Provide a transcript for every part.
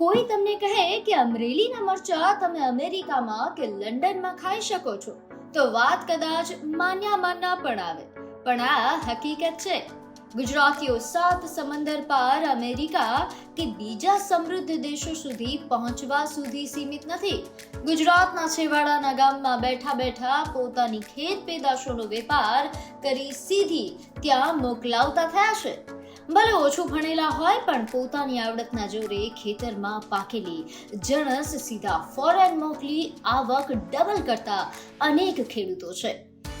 કોઈ તમને કહે કે અમરેલીના મરચા તમે અમેરિકામાં કે લંડનમાં ખાઈ શકો છો, તો વાત કદાચ માન્યા માનના પણ આવે. પણ આ હકીકત છે. ગુજરાતીઓ સાત સમંદર પાર અમેરિકા કે બીજા સમૃદ્ધ દેશો સુધી પહોંચવા સુધી સીમિત નથી. ગુજરાતના છેવાડાના ગામમાં બેઠા બેઠા પોતાની ખેત પેદાશોનો વેપાર કરી સીધી ત્યાં મોકલાવતા થયા છે. ભલે ઓછું ભણેલા હોય, પણ પોતાની આવડતના જોરે ખેતરમાં પાકેલી જણસ સીધા ફોરેન મોકલી આવક ડબલ કરતા અનેક ખેડૂતો છે.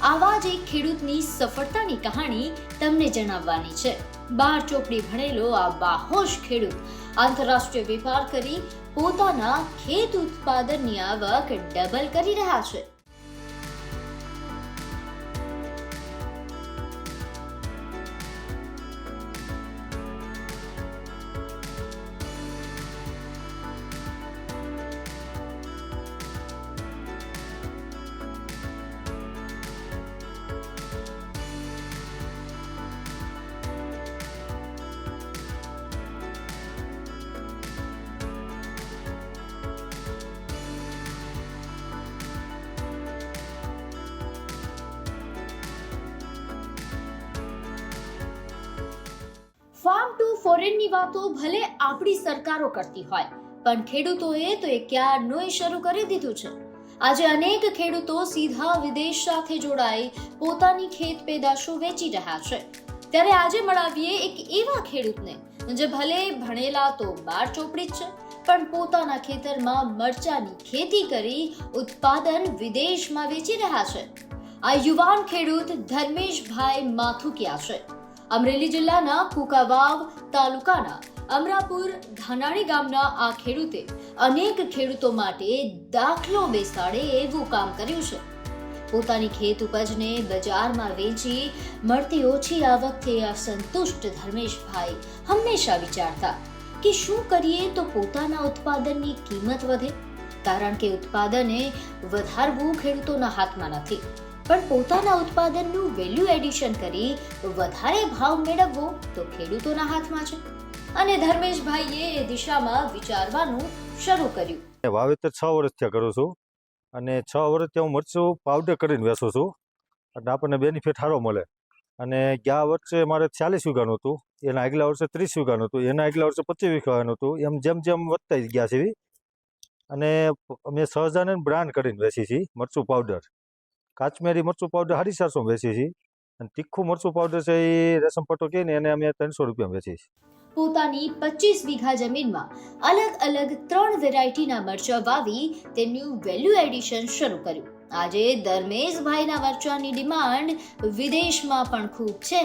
આવા જ એક ખેડૂતની સફળતાની કહાણી તમને જણાવવાની છે. બાર ચોપડી ભણેલો આ બાહોશ ખેડૂત આંતરરાષ્ટ્રીય વેપાર કરી પોતાના ખેત ઉત્પાદનની આવક ડબલ કરી રહ્યા છે. ફોરેનની વાતો ભલે આપણી સરકારો કરતી હોય, પણ ખેડૂતોએ તો એ ક્યારનોય શરૂ કરી દીધું છે. આજે અનેક ખેડૂતો સીધા વિદેશ સાથે જોડાઈ પોતાની ખેત પેદાશો વેચી રહ્યા છે. ત્યારે આજે મળાવીએ એક એવા ખેડૂતને, જે ભલે ભણેલા તો બાર ચોપડી જ છે, પણ પોતાના ખેતરમાં મરચાની ખેતી કરી ઉત્પાદન વિદેશમાં વેચી રહ્યા છે. આ યુવાન ખેડૂત ધર્મેશભાઈ માથુકિયા છે. અમરેલી જિલ્લાના કુકાવાવ તાલુકાના અમરાપુર ધાનાણી ગામના આ ખેડૂતે અનેક ખેડૂતો માટે દાખલો બેસાડે એવું કામ કર્યું છે. પોતાની ખેત ઉપજને બજારમાં વેચી મળતી ઓછી આવકથી અસંતુષ્ટ ધર્મેશભાઈ હંમેશા વિચારતા કે શું કરીએ તો પોતાના ઉત્પાદનની કિંમત વધે? કારણ કે ઉત્પાદને વધારવું ખેડૂતોના હાથમાં નથી. પણ પોતાના ઉત્પાદનનું વેલ્યુ એડિશન કરી વધારે ભાવ મેળવવો તો ખેડૂતોના હાથમાં છે. અને ધર્મેશભાઈએ એ દિશામાં વિચારવાનું શરૂ કર્યું. વાવેતર છ વર્ષથી કરું છું અને છ વર્ષથી હું મરચું પાવડર કરીને વેચું છું. એટલે આપણને બેનિફિટ સારો મળે. અને ગયા વર્ષે મારે ચાલીસ વીઘાનું હતું, એના આગલા વર્ષે ત્રીસ વીઘાનું હતું, એના આગલા વર્ષે પચીસ વીઘાનું હતું, એમ જેમ જેમ વધતા ગયા છે. અને અમે સહજાનંદ બ્રાન્ડ કરીને વેચી છીએ મરચું પાવડર કાચમેરી મરચું પાવડર સાડી ચારસો વેચીએ છીએ અને તીખું મરચું પાવડર છે એ રેશમ પટ્ટો કહે ને એને અમે ત્રણસો રૂપિયા વેચીએ છીએ પોતાની પચીસ વીઘા જમીનમાં અલગ અલગ ત્રણ વેરાયટીના મરચા વાવી તેનું વેલ્યુ એડિશન શરૂ કર્યું. આજે ધર્મેશભાઈના મરચાની ડિમાન્ડ વિદેશમાં પણ ખૂબ છે.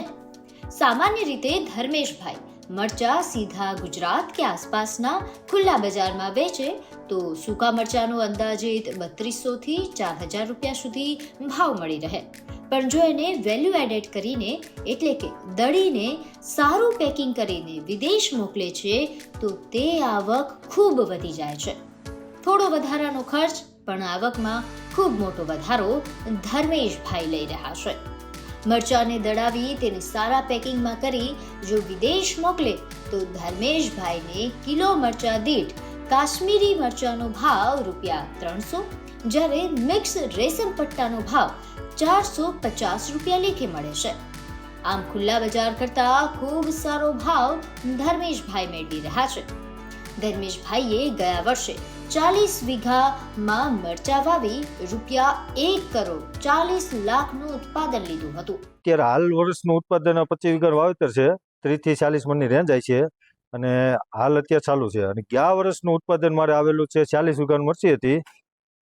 સામાન્ય રીતે ધર્મેશભાઈ મરચા સીધા ગુજરાત કે આસપાસના ખુલ્લા બજારમાં વેચે, તો સૂકા મરચાનો અંદાજિત બત્રીસો થી ચાર હજાર રૂપિયા સુધી ભાવ મળી રહે. પણ જો એને વેલ્યુ એડેડ કરીને, એટલે કે દળીને સારું પેકિંગ કરીને વિદેશ મોકલે છે, તો તે આવક ખૂબ વધી જાય છે. થોડો વધારાનો ખર્ચ, પણ આવકમાં ખૂબ મોટો વધારો ધર્મેશભાઈ લઈ રહ્યા છે. મરચાને દળાવી તેને સારા પેકિંગમાં કરી જો વિદેશ મોકલે, તો ધર્મેશભાઈને કિલો મરચા દીઠ કાશ્મીરી મરચાનો ભાવ રૂપિયા ત્રણસો, જ્યારે મિક્સ રેશમ પટ્ટાનો ભાવ ચારસો પચાસ રૂપિયા લેખે મળે છે. આમ ખુલ્લા બજાર કરતા ખૂબ સારો ભાવ ધર્મેશભાઈ મેળવી રહ્યા છે. ધર્મેશભાઈએ ગયા વર્ષે ચાલીસ વીઘામાં મરચા વાવી રૂપિયા એક કરોડ ચાલીસ લાખનું ઉત્પાદન લીધું હતું. અત્યારે હાલ વર્ષનું ઉત્પાદન પચીસ વીઘા વાવેતર છે ત્રીસથી ચાલીસ મણની રેન્જ આવી છે અને હાલ અત્યારે ચાલુ છે. અને ગયા વર્ષનું ઉત્પાદન મારે આવેલું છે ચાલીસ વીઘાનું મરચી હતી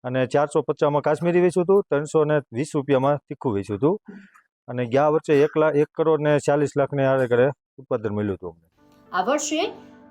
અને ચારસો પચાસમાં કાશ્મીરી વેચ્યું હતું ત્રણસો ને વીસ રૂપિયામાં તીખું વેચ્યું હતું. અને ગયા વર્ષે એક લાખ એક કરોડ ને ચાલીસ લાખને આરે ઘરે ઉત્પાદન મળ્યું હતું આ વર્ષે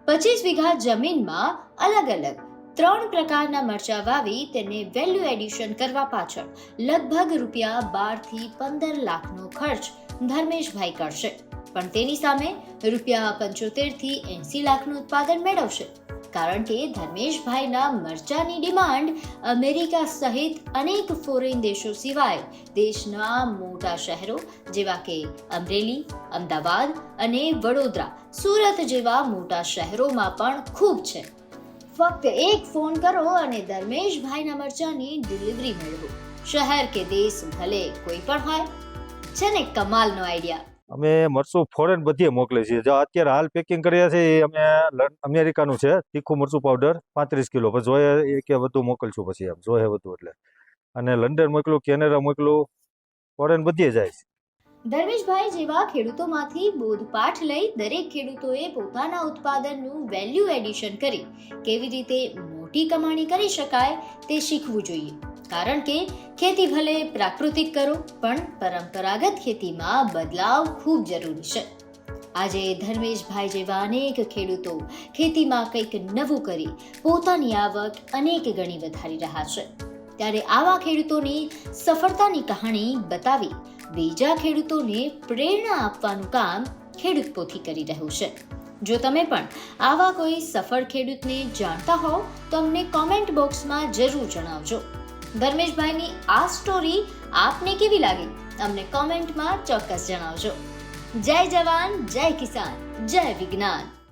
પચીસ વીઘા જમીનમાં અલગ અલગ ત્રણ પ્રકારના મરચા વાવી તેને વેલ્યુ એડિશન કરવા પાછળ લગભગ રૂપિયા બારથી પંદર લાખનો ખર્ચ ધર્મેશભાઈ કરશે. પણ તેની સામે રૂપિયા પંચોતેરથી એંસી લાખનું ઉત્પાદન મેળવશે. કારણ કે ધર્મેશભાઈના મરચાની ડિમાન્ડ અમેરિકા સહિત અનેક ફોરેન દેશો સિવાય દેશના મોટા શહેરો જેવા કે અમરેલી, અમદાવાદ અને વડોદરા, સુરત જેવા મોટા શહેરોમાં પણ ખૂબ છે. ફક્ત એક ફોન કરો અને ધર્મેશભાઈના મરચાની ડિલિવરી મેળવો. શહેર કે દેશ ભલે કોઈ પણ હોય, છે ને કમાલનો આઈડિયા અમે મરચું ફોરેન બધીએ મોકલે છીએ. જો અત્યારે હાલ પેકિંગ કર્યા છે, એ અમે અમેરિકાનું છે, તીખું મરચું પાવડર પાંત્રીસ કિલો. પછી જોઈએ કે વધુ મોકલશું પછી એમ જોઈએ વધુ એટલે. અને લંડન મોકલું કેનેડા મોકલું ફોરેન બધીએ જાય છે. ધર્મેશભાઈ જેવા ખેડૂતોમાંથી બોધપાઠ લઈ દરેક ખેડૂતોએ પોતાના ઉત્પાદનનું વેલ્યુ એડિશન કરી કેવી રીતે મોટી કમાણી કરી શકાય તે શીખવું જોઈએ. કારણ કે ખેતી ભલે પ્રાકૃતિક કરો, પણ પરંપરાગત ખેતીમાં બદલાવ ખૂબ જરૂરી છે. આજે ધર્મેશભાઈ જેવા અનેક ખેડૂતો ખેતીમાં કંઈક નવું કરી પોતાની આવક અનેક ગણી વધારી રહ્યા છે. ત્યારે આવા ખેડૂતોની સફળતાની કહાણી બતાવી બીજા ખેડૂતોને પ્રેરણા આપવાનું કામ ખેડૂત પોથી કરી રહ્યું છે. જો તમે પણ આવા કોઈ સફળ ખેડૂતને જાણતા હો તો અમને કોમેન્ટ બોક્સમાં જરૂર જણાવજો. ધર્મેશભાઈની આ સ્ટોરી આપને કેવી લાગી? અમને કોમેન્ટમાં ચોક્કસ જણાવજો. જય જવાન, જય કિસાન, જય વિજ્ઞાન.